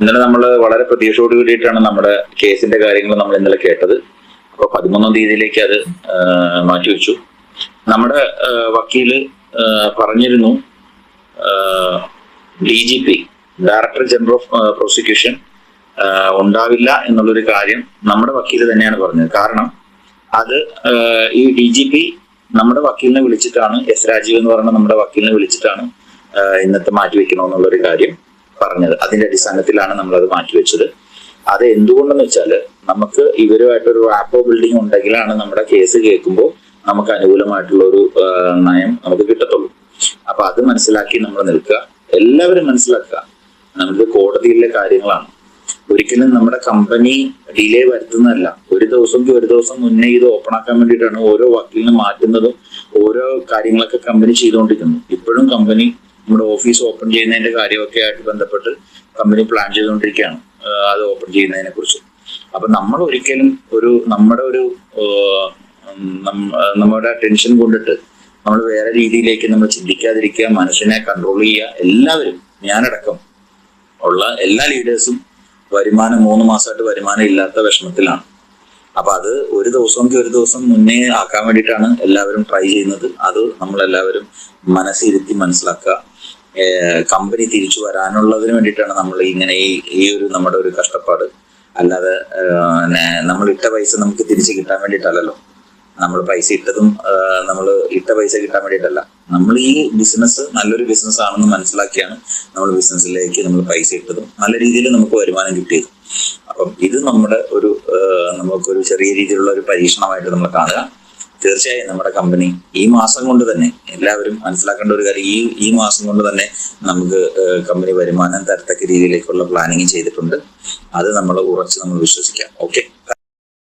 ഇന്നലെ നമ്മൾ വളരെ പ്രതീക്ഷയോട് കൂടിയിട്ടാണ് നമ്മുടെ കേസിന്റെ കാര്യങ്ങൾ നമ്മൾ ഇന്നലെ കേട്ടത്. അപ്പൊ പതിമൂന്നാം തീയതിയിലേക്ക് അത് മാറ്റിവെച്ചു നമ്മുടെ വക്കീൽ പറഞ്ഞിരുന്നു D G P director general of prosecution ഉണ്ടാവില്ല എന്നുള്ളൊരു കാര്യം നമ്മുടെ വക്കീൽ തന്നെയാണ് പറഞ്ഞത്. കാരണം അത് ഈ ഡി ജി പി നമ്മുടെ വക്കീലിനെ വിളിച്ചിട്ടാണ് എസ് രാജീവ് എന്ന് പറഞ്ഞ നമ്മുടെ വക്കീലിനെ വിളിച്ചിട്ടാണ് ഇന്നത്തെ മാറ്റിവെക്കണമെന്നുള്ളൊരു കാര്യം. പറഞ്ഞത്. അതിന്റെ അടിസ്ഥാനത്തിലാണ് നമ്മൾ അത് മാറ്റിവെച്ചത്. അത് എന്തുകൊണ്ടെന്ന് വെച്ചാൽ നമുക്ക് ഇവരുമായിട്ടൊരു റാപ്പോ ബിൽഡിംഗ് ഉണ്ടെങ്കിലാണ് നമ്മുടെ കേസ് കേൾക്കുമ്പോൾ നമുക്ക് അനുകൂലമായിട്ടുള്ള ഒരു നയം നമുക്ക് കിട്ടത്തുള്ളൂ. അപ്പൊ അത് മനസ്സിലാക്കി നമ്മൾ നിൽക്കുക. എല്ലാവരും മനസ്സിലാക്കുക. നമുക്ക് കോടതിയിലെ കാര്യങ്ങളാണ്. ഒരിക്കലും നമ്മുടെ കമ്പനി ഡിലേ വരുത്തുന്നതല്ല. ഒരു ദിവസം ഒരു ദിവസം മുന്നേ ഇത് ഓപ്പൺ ആക്കാൻ വേണ്ടിയിട്ടാണ് ഓരോ വക്കീലിനും മാറ്റുന്നതും ഓരോ കാര്യങ്ങളൊക്കെ കമ്പനി ചെയ്തുകൊണ്ടിരിക്കുന്നു ഇപ്പോഴും കമ്പനി നമ്മുടെ ഓഫീസ് ഓപ്പൺ ചെയ്യുന്നതിന്റെ കാര്യമൊക്കെ ആയിട്ട് ബന്ധപ്പെട്ട് കമ്പനി പ്ലാൻ ചെയ്തുകൊണ്ടിരിക്കുകയാണ്. അത് ഓപ്പൺ ചെയ്യുന്നതിനെ കുറിച്ച്. അപ്പൊ നമ്മൾ ഒരിക്കലും ഒരു നമ്മുടെ ഒരു നമ്മുടെ ടെൻഷൻ കൊണ്ടിട്ട് നമ്മൾ വേറെ രീതിയിലേക്ക് നമ്മൾ ചിന്തിക്കാതിരിക്കുക മനുഷ്യനെ കൺട്രോൾ ചെയ്യുക എല്ലാവരും ഞാനടക്കം ഉള്ള എല്ലാ ലീഡേഴ്സും വരുമാനം മൂന്ന് മാസമായിട്ട് വരുമാനം ഇല്ലാത്ത വിഷമത്തിലാണ്. അപ്പൊ അത് ഒരു ദിവസമെങ്കിൽ ഒരു ദിവസം മുന്നേ ആക്കാൻ വേണ്ടിയിട്ടാണ് എല്ലാവരും ട്രൈ ചെയ്യുന്നത്. അത് നമ്മളെല്ലാവരും മനസ്സിരുത്തി മനസ്സിലാക്കുക. കമ്പനി തിരിച്ചു വരാനുള്ളതിന് വേണ്ടിയിട്ടാണ് നമ്മൾ ഇങ്ങനെ ഈ ഒരു നമ്മുടെ ഒരു കഷ്ടപ്പാട്. അല്ലാതെ നമ്മൾ ഇട്ട പൈസ നമുക്ക് തിരിച്ച് കിട്ടാൻ വേണ്ടിയിട്ടല്ലല്ലോ. നമ്മൾ പൈസ ഇട്ടതും നമ്മൾ ഇട്ട പൈസ കിട്ടാൻ വേണ്ടിയിട്ടല്ല. നമ്മൾ ഈ ബിസിനസ് നല്ലൊരു ബിസിനസ് ആണെന്ന് മനസ്സിലാക്കിയാണ് നമ്മൾ ബിസിനസ്സിലേക്ക് നമ്മൾ പൈസ ഇട്ടതും നല്ല രീതിയിൽ നമുക്ക് വരുമാനം കിട്ടിയതും. അപ്പം ഇത് നമ്മുടെ ഒരു നമുക്കൊരു ചെറിയ രീതിയിലുള്ള ഒരു പരീക്ഷണമായിട്ട് നമ്മൾ കാണുക. തീർച്ചയായും നമ്മുടെ കമ്പനി ഈ മാസം കൊണ്ട് തന്നെ എല്ലാവരും മനസ്സിലാക്കേണ്ട ഒരു കാര്യം ഈ ഈ മാസം കൊണ്ട് തന്നെ നമുക്ക് കമ്പനി വരുമാനം തരത്തക്ക രീതിയിലേക്കുള്ള പ്ലാനിങ് ചെയ്തിട്ടുണ്ട്. അത് നമ്മൾ ഉറച്ച് നമ്മൾ വിശ്വസിക്കാം. ഓക്കെ